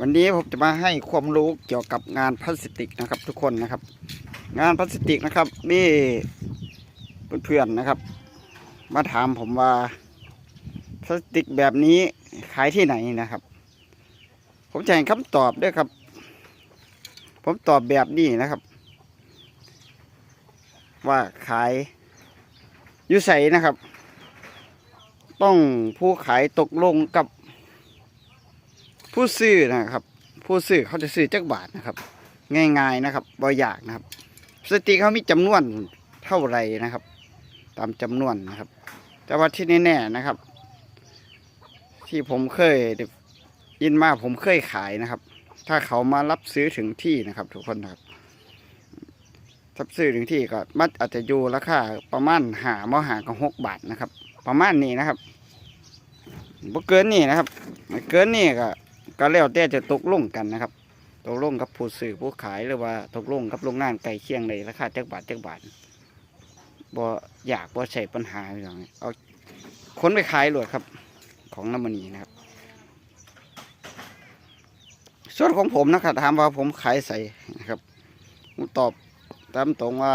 วันนี้ผมจะมาให้ความรู้เกี่ยวกับงานพลาสติกนะครับ ทุกคนนะครับ งานพลาสติกนะครับนี่เพื่อนๆนะครับ มาถามผมว่าพลาสติกแบบนี้ขายที่ไหนนะครับ ผมจะให้คำตอบด้วยครับ ผมตอบแบบนี้นะครับ ว่าขายอยุใสนะครับ ต้องผู้ขายตกลงกับ ผู้ซื้อนะครับ ผู้ซื้อเขาจะซื้อจักบาทนะครับ ง่ายๆนะครับบ่อยากนะครับสติเขามีจำนวนเท่าไรนะครับ ตามจำนวนนะครับ แต่ว่าที่แน่ๆนะครับ ที่ผมเคยยินมาผมเคยขายนะครับ ถ้าเขามารับซื้อถึงที่นะครับ ทุกคนครับรับซื้อถึงที่ก็มัดอาจจะอยู่ราคาประมาณหามหากับหกบาทนะครับ ประมาณนี้นะครับบ่เกินนี่นะครับไม่เกินนี่ก็ ก็แล้วแต่จะตกลงกันนะครับ ตกลงกับผู้ซื้อผู้ขายหรือว่าตกลงกับโรงงานไก่เคียงในราคาจักบาทจักบาทบ่อยากบ่ใช่ปัญหาอย่างนี้เอาค้นไปขายเลยครับ ของน้ำมันนีนะครับ ส่วนของผมนะครับถามว่าผมขายใส่นะครับผมตอบตามตรงว่า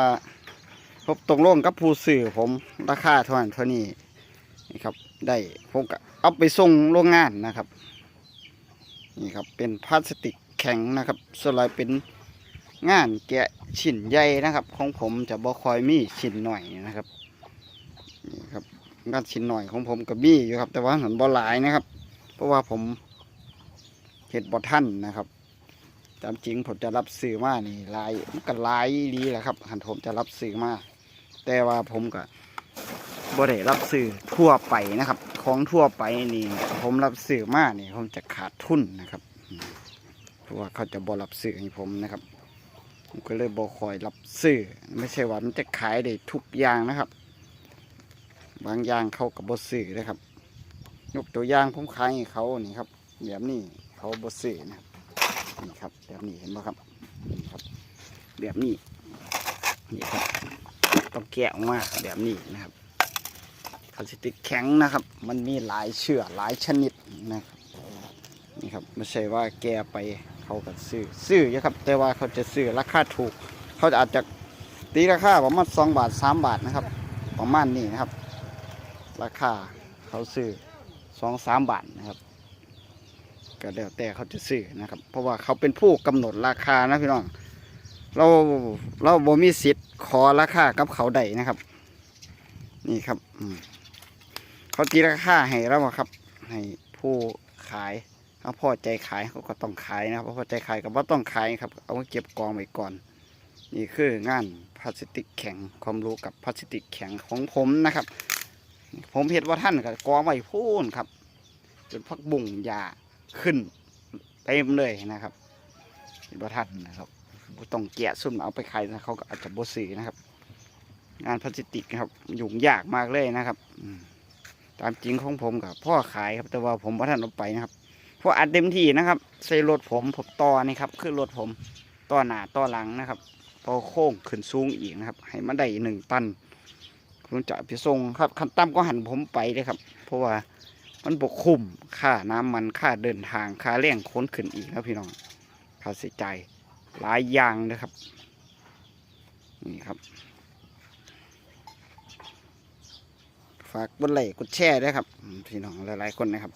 ผมตกลงกับผู้ซื้อผมราคาเท่านั้นเท่านี้นี่ครับ ได้ผมก็เอาไปส่งโรงงานนะครับ นี่ครับเป็นพลาสติกแข็งนะครับส่วนใหญ่เป็นงานแกะชิ้นใหญ่นะครับ ของผมจะบ่คอยมีชิ้นหน่อยนะครับนี่ครับงานชิ้นหน่อยของผมก็มีอยู่ครับ แต่ว่าหันบ่หลายนะครับ เพราะว่าผมเห็ดบ่ท่านนะครับตามจริงผมจะรับซื้อมานี่ลายมันก็ลายดีแหละครับหันผมจะรับซื้อมาแต่ว่าผมก็บ่ได้รับซื้อทั่วไปนะครับ ของทั่วไปนี่ ผมรับซื้อมากนี่ผมจะขาดทุนนะครับเพราะว่าเขาจะบ่รับซื้อให้ผมนะครับผมก็เลยบ่คอยรับซื้อไม่ใช่ว่ามันจะขายได้ทุกอย่างนะครับ บางอย่างเขากับบ่ซื้อนะครับ ยกตัวอย่างผมขายให้เขานี่ครับแบบนี้เขาบ่ซื้อนะครับนี่ครับแบบนี้เห็นไหมครับนี่ครับ แบบนี้นี่ครับต้องแกะออกมาแบบนี้นะครับาสติกแข็งนะครับ มันมีหลายเชื้อหลายชนิดนะครับนี่ครับไม่ใช่ว่าแกไปเขาก็ซื้อซื้อเยอะครับ แต่ว่าเขาจะซื้อราคาถูก เขาอาจจะตีราคาประมาณสองบาทสามบาทนะครับ ประมาณนี้นะครับ ราคาเขาซื้อสองสามบาทนะครับก็แล้วแต่เขาจะซื้อนะครับ เพราะว่าเขาเป็นผู้กำหนดราคานะพี่น้องเราเราบ่มีสิทธิ์ขอราคากับเขาได้นะครับ นี่ครับอืม เขาตีราคาให้เราอะครับ ให้ผู้ขายเขาพอใจขายเขาก็ต้องขายนะครับพอใจขายก็บ่ต้องขายครับ เอามาเก็บกองไว้ก่อน นี่คืองานพลาสติกแข็งความรู้กับพลาสติกแข็งของผมนะครับ ผมเห็นว่าท่านก็กองไว้พูนครับจนพักบุ่งยาขึ้นเต็มเลยนะครับเห็นว่าท่านนะครับต้องแกะซุ่มเอาไปขายนะเขาก็อาจจะบ่ซื้อนะครับ งานพลาสติกนะครับยุ่งยากมากเลยนะครับอืม ตามจริงของผมกับพ่อขายครับ แต่ว่าผมว่าท่านเอาไปนะครับเพราะอัดเต็มที่นะครับใส่รถผมผมต่อนี่ครับคือรถผมต่อหนาต่อหลังนะครับต่อโค้งขึ้นสูงอีกนะครับ ให้มันได้หนึ่งตันผมจะไปส่งครับคันต่ำก็หันผมไปเลยครับ เพราะว่ามันบกคุ้มค่าน้ำมันค่าเดินทางค่าแรงค้นขึ้นอีกนะพี่น้องค่าใช้จ่ายหลายอย่างนะครับ นี่ครับ ฝากกดไลค์กดแชร์ด้วยครับพี่น้องหลายๆคนนะครับ